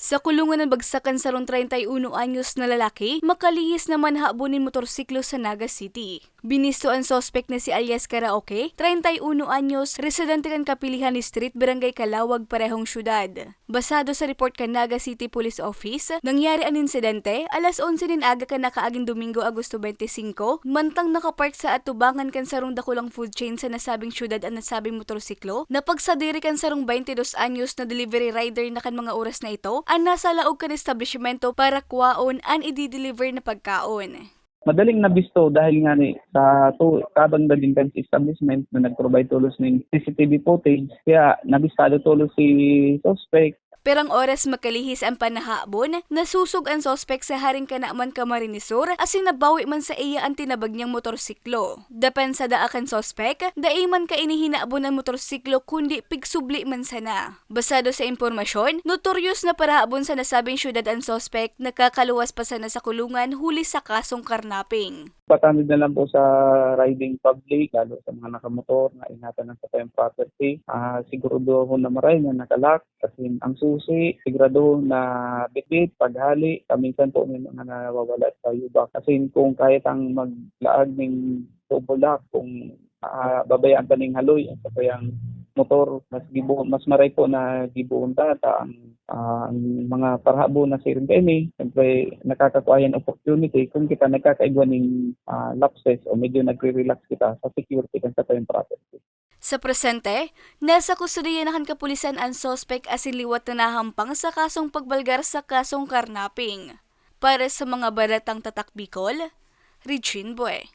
Sa kulungan ng bagsakan sa rong 31 anyos na lalaki, makalihis naman habunin motorsiklo sa Naga City. Binisto ang sospek na si alias Karaoke, 31 anyos, residente kan Kapilihan Street, Barangay Kalawag, parehong syudad. Basado sa report kan Naga City Police Office, nangyari ang insidente alas 11 nin aga kan nakaaging Domingo, Agosto 25, mantang nakapark sa atubangan kan sarong dakulang food chain sa nasabing syudad ang nasabing motorsiklo, napagsadiri kan sarong 22 anyos na delivery rider na kan mga oras na ito, ang nasa laog kan establishmento para kuwaon an i-deliver na pagkaon. Madaling nabisto dahil nga ni sa to kabang naging kan establishment na nag-provide tulos ng CCTV footage kaya nabistado tulos si suspect Perang oras makalihis ang panahabon, nasusog ang sospek sa haring kanaman kamarinisor asin nabawi man sa iya ang tinabag niyang motorsiklo. Dapan sa daakan sospek, daiman ka inihinabon ang motorsiklo kundi pigsubli man sana. Basado sa impormasyon, notorious na parahabon sa nasabing syudad ang sospek, nakakaluwas pa sana sa kulungan huli sa kasong karnaping. patanid na lang po sa riding public, lalo sa mga nakamotor na ingatan ng sa kayang property. Ah, sigurado ho na maray na nakalak kasi ang susi, sigurado na bitbit, paghali, kaminsan po may mga nawawala sa yubak. Kasi kung kahit ang maglaag ng tubulak, kung ah, babayaan pa ng haloy, sa kayang motor, mas gibu mas maray po na gibuon ang ah, ang mga parhabo na sirin kami, siyempre nakakakuha yan opportunity kung kita nagkakaigwa ng ah, lapses o medyo nagre-relax kita sa security kan sa tayong property. Sa presente, nasa kustudiya kan kapulisan ang sospek asin liwat na nahampang sa kasong pagbalgar sa kasong karnaping. Para sa mga baratang tatak Bicol, Regine Boy.